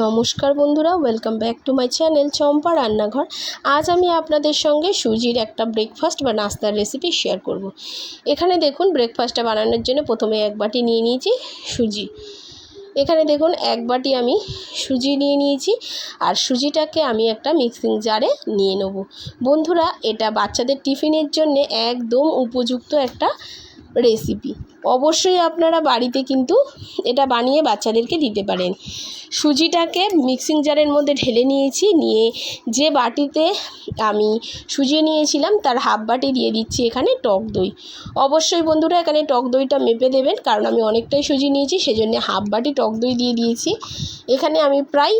নমস্কার বন্ধুরা welcome back to my channel Champa Rannaghar. আজ আমি আপনাদের সঙ্গে সুজির একটা ব্রেকফাস্ট বা নাস্তার রেসিপি শেয়ার করব। এখানে দেখুন ব্রেকফাস্টটা বানানোর জন্য প্রথমে এক বাটি নিয়ে নিয়েছি সুজি। এখানে দেখুন, এক বাটি আমি সুজি নিয়ে নিয়েছি আর সুজিটাকে আমি একটা মিক্সিং জারে নিয়ে নেব। বন্ধুরা, এটা বাচ্চাদের টিফিনের জন্য একদম উপযুক্ত একটা রেসিপি অবশ্যই আপনারা বাড়িতে কিন্তু এটা বানিয়ে বাচ্চাদেরকে দিতে পারেন। সুজিটাকে মিক্সিং জারের মধ্যে ঢেলে নিয়েছি, নিয়ে যে বাটিতে আমি সুজি নিয়েছিলাম তার হাফ বাটি দিয়ে দিচ্ছি এখানে টক দই। অবশ্যই বন্ধুরা এখানে টক দইটা মেপে দেবেন, কারণ আমি অনেকটাই সুজি নিয়েছি, সেজন্য হাফ বাটি টক দই দিয়ে দিয়েছি। এখানে আমি প্রায়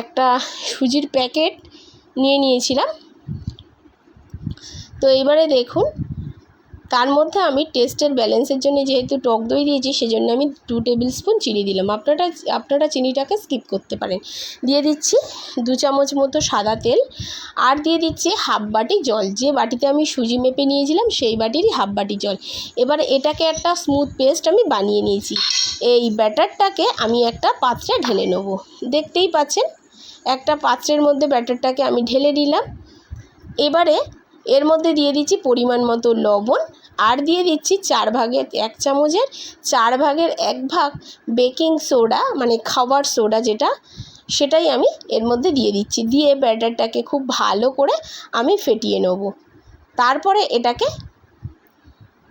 একটা সুজির প্যাকেট নিয়ে নিয়েছিলাম। তো এবারে দেখুন তার মধ্যে আমি টেস্টের ব্যালেন্সের জন্য যেহেতু টক দই দিয়েছি, সেজন্য আমি টু টেবিল স্পুন চিনি দিলাম। আপনারা আপনারা চিনিটাকে স্কিপ করতে পারেন। দিয়ে দিচ্ছি দু চামচ মতো সাদা তেল, আর দিয়ে দিচ্ছি হাফ বাটি জল। যে বাটিতে আমি সুজি মেপে নিয়েছিলাম, সেই বাটিরই হাফ বাটি জল। এবার এটাকে একটা স্মুথ পেস্ট আমি বানিয়ে নিয়েছি। এই ব্যাটারটাকে আমি একটা পাত্রে ঢেলে নেব। দেখতেই পাচ্ছেন, একটা পাত্রের মধ্যে ব্যাটারটাকে আমি ঢেলে দিলাম। এবারে এর মধ্যে দিয়ে দিচ্ছি পরিমাণ মতো লবণ আর দিয়ে দিচ্ছি চার ভাগের এক চামচের, চার ভাগের এক ভাগ বেকিং সোডা মানে খাবার সোডা যেটা, সেটাই আমি এর মধ্যে দিয়ে দিচ্ছি। দিয়ে ব্যাটারটাকে খুব ভালো করে আমি ফেটিয়ে নেব। তারপরে এটাকে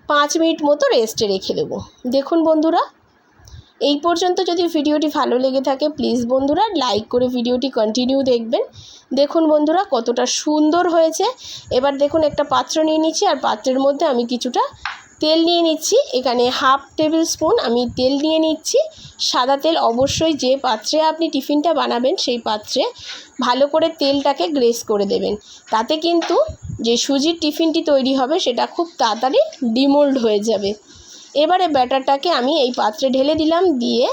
পাঁচ মিনিট মতো রেস্টে রেখে দেবো। দেখুন বন্ধুরা এই পর্যন্ত যদি ভিডিওটি ভালো লেগে থাকে প্লিজ বন্ধুরা লাইক করে ভিডিওটি কন্টিনিউ দেখবেন। দেখুন বন্ধুরা কতটা সুন্দর হয়েছে। এবার দেখুন একটা পাত্র নিয়ে নিচ্ছি, আর পাত্রের মধ্যে আমি কিছুটা তেল নিয়ে নিচ্ছি। এখানে হাফ টেবিল স্পুন আমি তেল নিয়ে নিচ্ছি। সাদা তেল অবশ্যই যে পাত্রে আপনি টিফিনটা বানাবেন, সেই পাত্রে ভালো করে তেলটাকে গ্রেস করে দেবেন। তাতে কিন্তু যে সুজির টিফিনটি তৈরি হবে, সেটা খুব তাড়াতাড়ি ডিমোল্ড হয়ে যাবে। এবারে ব্যাটারটাকে আমি এই পাত্রে ঢেলে দিলাম, দিয়ে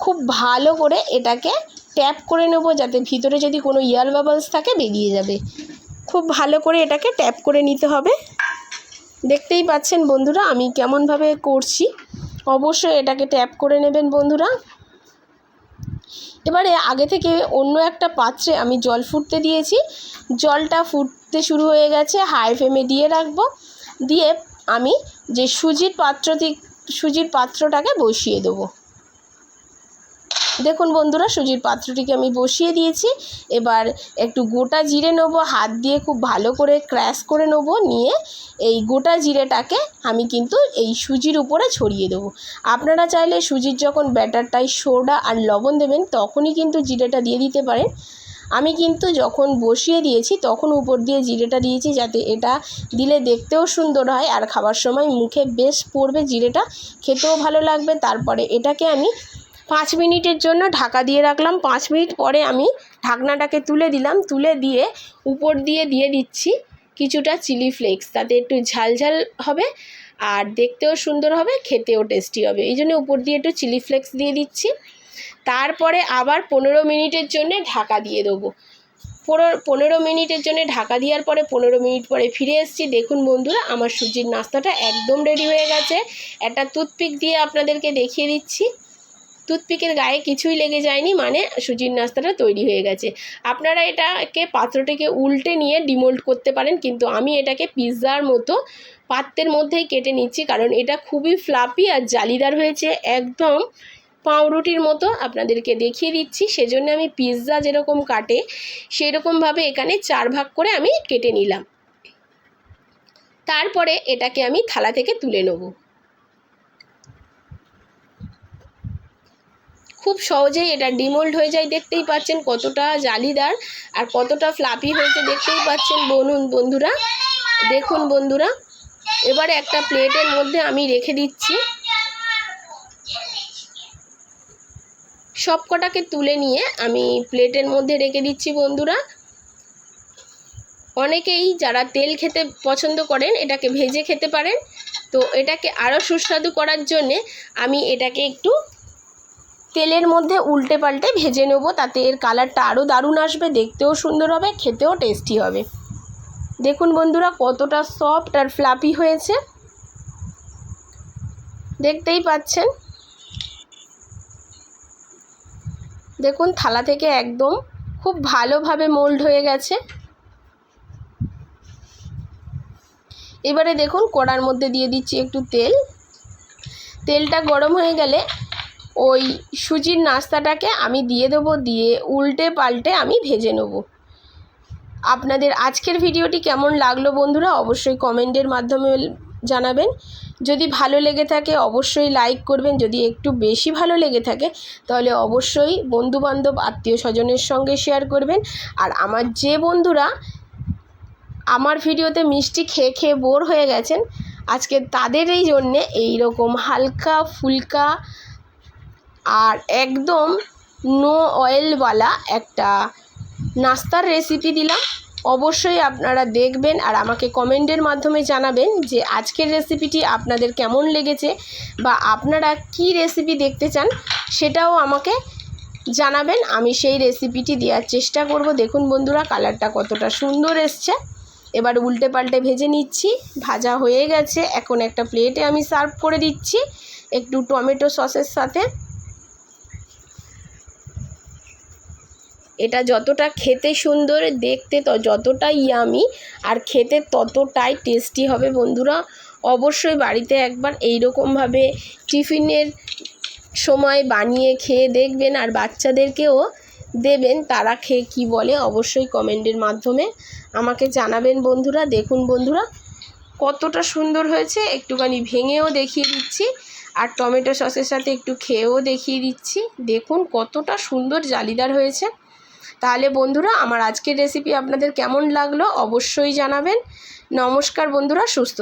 খুব ভালো করে এটাকে ট্যাপ করে নেব যাতে ভিতরে যদি কোনো ইয়ার বাবলস থাকে বেরিয়ে যাবে। খুব ভালো করে এটাকে ট্যাপ করে নিতে হবে। দেখতেই পাচ্ছেন বন্ধুরা, আমি কেমনভাবে করছি। অবশ্যই এটাকে ট্যাপ করে নেবেন বন্ধুরা। এবারে আগে থেকে অন্য একটা পাত্রে আমি জল ফুটতে দিয়েছি। জলটা ফুটতে শুরু হয়ে গেছে, হাই ফ্লেমে দিয়ে রাখব। দিয়ে আমি যে সুজির পাত্রটি সুজির পাত্রটাকে বসিয়ে দেবো। দেখুন বন্ধুরা, সুজির পাত্রটিকে আমি বসিয়ে দিয়েছি। এবার একটু গোটা জিরে নেব, হাত দিয়ে খুব ভালো করে ক্র্যাশ করে নেব, নিয়ে এই গোটা জিরেটাকে আমি কিন্তু এই সুজির উপরে ছড়িয়ে দেবো। আপনারা চাইলে সুজির যখন ব্যাটারটায় সোডা আর লবণ দেবেন, তখনই কিন্তু জিরেটা দিয়ে দিতে পারেন। আমি কিন্তু যখন বসিয়ে দিয়েছি, তখন উপর দিয়ে জিরেটা দিয়েছি যাতে এটা দিলে দেখতেও সুন্দর হয় আর খাবার সময় মুখে বেশ পড়বে জিরেটা, খেতেও ভালো লাগবে। তারপরে এটাকে আমি পাঁচ মিনিটের জন্য ঢাকা দিয়ে রাখলাম। পাঁচ মিনিট পরে আমি ঢাকনাটাকে তুলে দিলাম। তুলে দিয়ে উপর দিয়ে দিয়ে দিচ্ছি কিছুটা চিলি ফ্লেক্স। তাতে একটু ঝাল ঝাল হবে আর দেখতেও সুন্দর হবে, খেতেও টেস্টি হবে। এই জন্য উপর দিয়ে একটু চিলি ফ্লেক্স দিয়ে দিচ্ছি। তারপরে আবার পনেরো মিনিটের জন্য ঢাকা দিয়ে দেবো। পনেরো মিনিটের জন্য ঢাকা দেওয়ার পরে পনেরো মিনিট পরে ফিরে এসেছি। দেখুন বন্ধুরা, আমার সুজির নাস্তাটা একদম রেডি হয়ে গেছে। একটা টুথপিক দিয়ে আপনাদেরকে দেখিয়ে দিচ্ছি। টুথপিকের গায়ে কিছুই লেগে যায়নি মানে সুজির নাস্তাটা তৈরি হয়ে গেছে। আপনারা এটাকে পাত্রটাকে উল্টে নিয়ে ডিমোল্ড করতে পারেন, কিন্তু আমি এটাকে পিৎজার মতো পাত্রের মধ্যেই কেটে নিচ্ছি, কারণ এটা খুবই ফ্লাপি আর জালিদার হয়েছে। একদম পাউরুটির মতো আপনাদেরকে দেখিয়ে দিচ্ছি। সেজন্য আমি পিৎজা যেরকম কাটে, সেরকমভাবে এখানে চার ভাগ করে আমি কেটে নিলাম। তারপরে এটাকে আমি থালা থেকে তুলে নেব। খুব সহজেই এটা ডিমোল্ড হয়ে যায়, দেখতেই পাচ্ছেন কতটা জালিদার আর কতটা ফ্লাপি হয়েছে, দেখতেই পাচ্ছেন বনুন বন্ধুরা। দেখুন বন্ধুরা, এবারে একটা প্লেটের মধ্যে আমি রেখে দিচ্ছি। সব কটাকে তুলে নিয়ে আমি প্লেটের মধ্যে রেখে দিচ্ছি বন্ধুরা। অনেকেই যারা তেল খেতে পছন্দ করেন, এটাকে ভেজে খেতে পারেন। তো এটাকে আরও সুস্বাদু করার জন্যে আমি এটাকে একটু তেলের মধ্যে উল্টে পাল্টে ভেজে নেব। তাতে এর কালারটা আরও দারুণ আসবে, দেখতেও সুন্দর হবে, খেতেও টেস্টি হবে। দেখুন বন্ধুরা, কতটা সফট আর ফ্লাপি হয়েছে। দেখতেই পাচ্ছেন। দেখুন, থালা থেকে একদম খুব ভালোভাবে মোল্ড হয়ে গেছে। এবারে দেখুন, কড়ার মধ্যে দিয়ে দিচ্ছি একটু তেল। তেলটা গরম হয়ে গেলে ওই সুজির নাস্তাটাকে আমি দিয়ে দেবো, দিয়ে উল্টে পাল্টে আমি ভেজে নেব। আপনাদের আজকের ভিডিওটি কেমন লাগল বন্ধুরা, অবশ্যই কমেন্টের মাধ্যমে জানাবেন। যদি ভালো লেগে থাকে অবশ্যই লাইক করবেন। যদি একটু বেশি ভালো লেগে থাকে তাহলে অবশ্যই বন্ধুবান্ধব আত্মীয় স্বজনের সঙ্গে শেয়ার করবেন। আর আমার যে বন্ধুরা আমার ভিডিওতে মিষ্টি খেয়ে খেয়ে বোর হয়ে গেছেন, আজকে তাদের এই জন্যে এইরকম হালকা ফুলকা আর একদম নো অয়েলওয়ালা একটা নাস্তার রেসিপি দিলাম। অবশ্যই আপনারা দেখবেন আর আমাকে কমেন্টের মাধ্যমে জানাবেন যে আজকের রেসিপিটি আপনাদের কেমন লেগেছে বা আপনারা কি রেসিপি দেখতে চান সেটাও আমাকে জানাবেন। আমি সেই রেসিপিটি দেওয়ার চেষ্টা করব। দেখুন বন্ধুরা কালারটা কতটা সুন্দর এসছে। এবার উল্টে পাল্টে ভেজে নিচ্ছি। ভাজা হয়ে গেছে। এখন একটা প্লেটে আমি সার্ভ করে দিচ্ছি। একটু টমেটো সসের সাথে। এটা যতটা খেতে সুন্দর, দেখতে তো, যতটাই ইয়ামি আর খেতে ততটাই টেস্টি হবে বন্ধুরা। অবশ্যই বাড়িতে একবার এই রকমভাবে টিফিনের সময় বানিয়ে খেয়ে দেখবেন আর বাচ্চাদেরকেও দেবেন, তারা খেয়ে কি বলে অবশ্যই কমেন্টের মাধ্যমে আমাকে জানাবেন বন্ধুরা। দেখুন বন্ধুরা, কতটা সুন্দর হয়েছে। একটুখানি ভেঙেও দেখিয়ে দিচ্ছি আর টমেটো সসের সাথে একটু খেয়েও দেখিয়ে দিচ্ছি। দেখুন কতটা সুন্দর জালিদার হয়েছে। তাহলে বন্ধুরা আমার আজকের রেসিপি আপনাদের কেমন লাগল অবশ্যই জানাবেন। নমস্কার বন্ধুরা সুস্থ